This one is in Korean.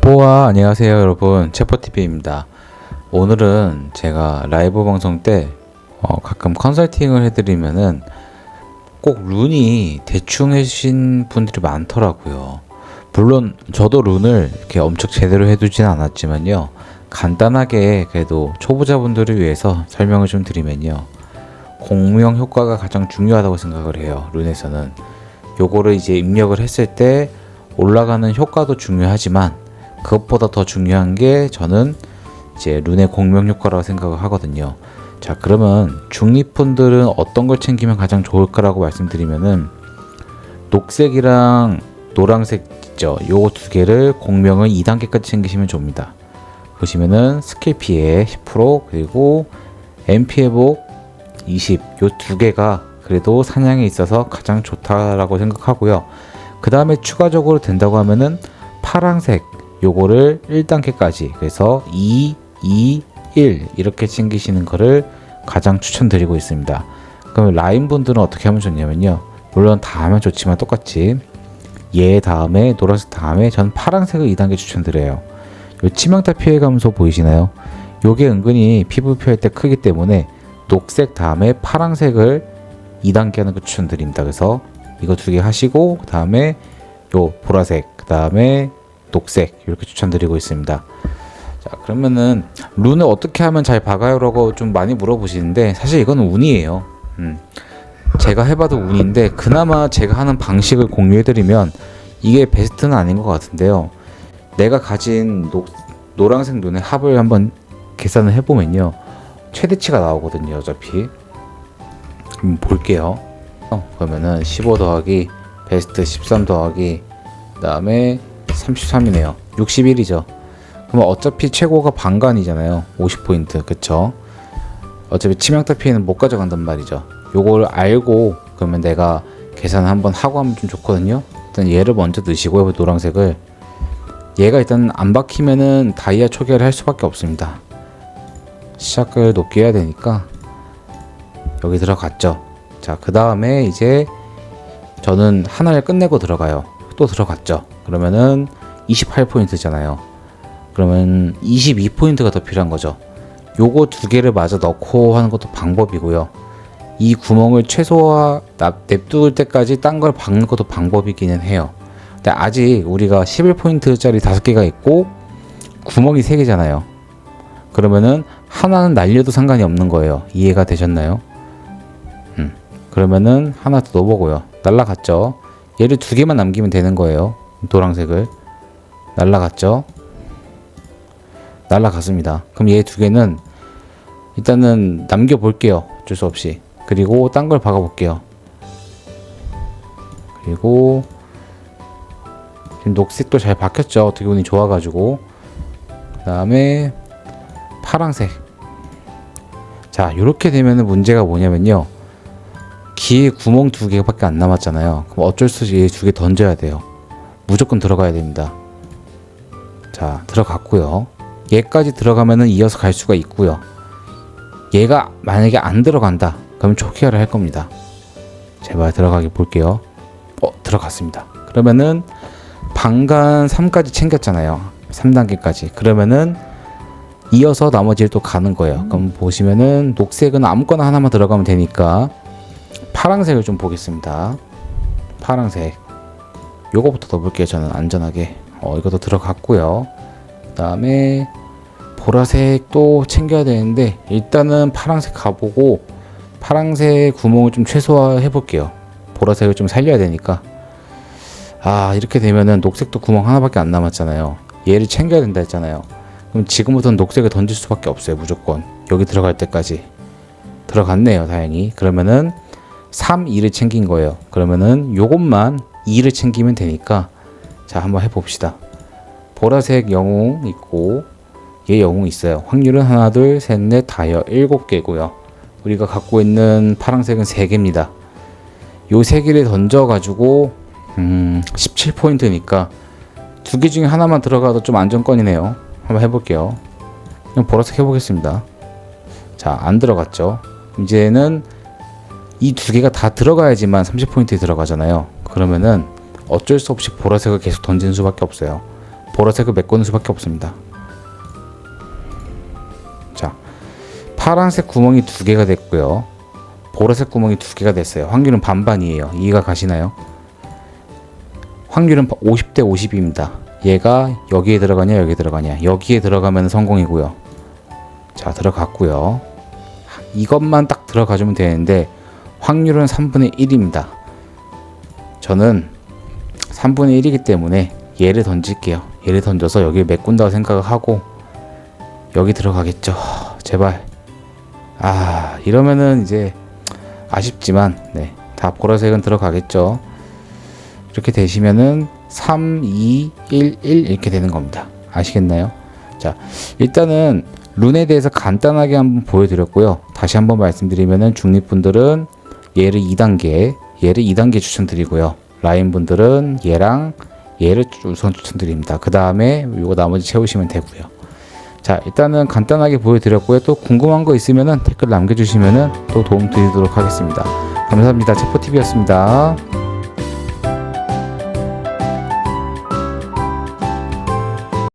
뽀아 안녕하세요 여러분. 체포TV입니다. 오늘은 제가 라이브 방송 때 어, 가끔 컨설팅을 해드리면은 꼭 룬이 대충 해주신 분들이 많더라고요. 물론 저도 룬을 이렇게 엄청 제대로 해두진 않았지만요. 간단하게 그래도 초보자분들을 위해서 설명을 좀 드리면요. 공명 효과가 가장 중요하다고 생각을 해요 룬에서는. 요거를 이제 입력을 했을 때 올라가는 효과도 중요하지만 그것보다 더 중요한 게 저는 이제 룬의 공명 효과라고 생각을 하거든요. 자 그러면 중립분들은 어떤 걸 챙기면 가장 좋을까라고 말씀드리면은 녹색이랑 노란색 있죠. 요거 두 개를 공명을 2단계까지 챙기시면 좋습니다. 보시면은 스킬 피해 10% 그리고 MP 회복 20 요 두 개가 그래도 사냥에 있어서 가장 좋다라고 생각하고요. 그 다음에 추가적으로 된다고 하면은 파랑색 요거를 1단계까지 그래서 2, 2, 1 이렇게 챙기시는 거를 가장 추천드리고 있습니다. 그럼 라인 분들은 어떻게 하면 좋냐면요. 물론 다 하면 좋지만 똑같이 얘 다음에 노란색 다음에 전 파란색을 2단계 추천드려요. 요 치명타 피해 감소 보이시나요? 요게 은근히 피부 피할 때 크기 때문에 녹색 다음에 파란색을 2단계 하는 거 추천드립니다. 그래서 이거 두 개 하시고 그 다음에 요 보라색 그 다음에 녹색 이렇게 추천드리고 있습니다. 자 그러면은 룬을 어떻게 하면 잘 박아요라고 좀 많이 물어보시는데 사실 이거는 운이에요. 음. 제가 해봐도 운인데 그나마 제가 하는 방식을 공유해드리면 이게 베스트는 아닌 것 같은데요. 내가 가진 노, 노란색 눈의 합을 한번 계산을 해보면요. 최대치가 나오거든요. 어차피. 한번 볼게요. 어, 그러면은 15 더하기 베스트 13 더하기 그 다음에 33이네요. 61이죠. 그러면 어차피 최고가 반간이잖아요. 50포인트. 그쵸? 어차피 치명타 피해는 못 가져간단 말이죠. 요걸 알고 그러면 내가 계산 한번 하고 하면 좀 좋거든요. 일단 얘를 먼저 넣으시고요. 노란색을 얘가 일단 안 박히면은 다이아 초기화를 할 수밖에 없습니다. 시작을 높게 해야 되니까 여기 들어갔죠. 자, 그 다음에 이제 저는 하나를 끝내고 들어가요. 또 들어갔죠. 그러면은 28포인트잖아요. 그러면 22포인트가 더 필요한 거죠. 요거 두 개를 마저 넣고 하는 것도 방법이고요. 이 구멍을 최소화 납- 냅둘 때까지 딴 걸 박는 것도 방법이기는 해요. 근데 아직 우리가 11포인트짜리 다섯 개가 있고 구멍이 세 개잖아요. 그러면은 하나는 날려도 상관이 없는 거예요. 이해가 되셨나요? 음. 그러면은 하나 더 넣어보고요. 날라갔죠. 얘를 두 개만 남기면 되는 거예요. 노란색을 날라갔죠. 날라갔습니다. 그럼 얘 두 개는 일단은 남겨 볼게요. 어쩔 수 없이. 그리고 딴 걸 박아 볼게요. 그리고 지금 녹색도 잘 박혔죠. 어떻게 보니 좋아가지고 그다음에 파랑색. 자, 이렇게 되면은 문제가 뭐냐면요. 귀에 구멍 두 개밖에 안 남았잖아요. 그럼 어쩔 수 없이 두 개 던져야 돼요. 무조건 들어가야 됩니다. 자, 들어갔고요. 얘까지 들어가면은 이어서 갈 수가 있고요. 얘가 만약에 안 들어간다. 그러면 초기화를 할 겁니다. 제발 들어가게 볼게요. 어, 들어갔습니다. 그러면은 방간 3까지 챙겼잖아요. 3단계까지. 그러면은 이어서 나머지를 또 가는 거예요. 그럼 보시면은 녹색은 아무거나 하나만 들어가면 되니까 파랑색을 좀 보겠습니다. 파랑색. 요거부터 넣어볼게요. 저는 안전하게. 어, 이것도 들어갔고요. 그 다음에 보라색도 챙겨야 되는데 일단은 파랑색 가보고 파랑색 구멍을 좀 최소화해 볼게요. 보라색을 좀 살려야 되니까. 아 이렇게 되면은 녹색도 구멍 하나밖에 안 남았잖아요. 얘를 챙겨야 된다 했잖아요. 그럼 지금부터는 녹색을 던질 수밖에 없어요. 무조건 여기 들어갈 때까지 들어갔네요. 다행히 그러면은 3, 2를 챙긴 거예요. 그러면은 요것만 2를 챙기면 되니까 자 한번 해봅시다. 보라색 영웅 있고 얘 영웅 있어요. 확률은 하나, 둘, 셋, 넷, 다여 일곱 개고요. 우리가 갖고 있는 파란색은 세 개입니다. 요 세 개를 던져 가지고 음, 17포인트니까 두 개 중에 하나만 들어가도 좀 안정권이네요. 한번 해볼게요. 그냥 보라색 해보겠습니다. 자, 안 들어갔죠. 이제는 이 두 개가 다 들어가야지만 30포인트에 들어가잖아요. 그러면은 어쩔 수 없이 보라색을 계속 던지는 수밖에 없어요. 보라색을 메꾸는 수밖에 없습니다. 자, 파란색 구멍이 두 개가 됐고요. 보라색 구멍이 두 개가 됐어요. 확률은 반반이에요. 이해가 가시나요? 확률은 50대 50입니다. 얘가 여기에 들어가냐 여기에 들어가냐 여기에 들어가면 성공이고요. 자 들어갔고요. 이것만 딱 들어가주면 되는데 확률은 3분의 1입니다. 저는 3분의 1이기 때문에 얘를 던질게요. 얘를 던져서 여기에 메꾼다고 생각을 하고 여기 들어가겠죠. 제발. 아 이러면은 이제 아쉽지만 네, 다 보라색은 들어가겠죠. 이렇게 되시면은 3, 2, 1, 1 이렇게 되는 겁니다. 아시겠나요? 자, 일단은 룬에 대해서 간단하게 한번 보여드렸고요. 다시 한번 말씀드리면은 중립분들은 얘를 2단계, 얘를 2단계 추천드리고요. 라인 분들은 얘랑 얘를 우선 추천드립니다. 그 다음에 이거 나머지 채우시면 되고요. 자, 일단은 간단하게 보여드렸고요. 또 궁금한 거 있으면은 댓글 남겨주시면은 또 도움 드리도록 하겠습니다. 감사합니다. 체포TV였습니다.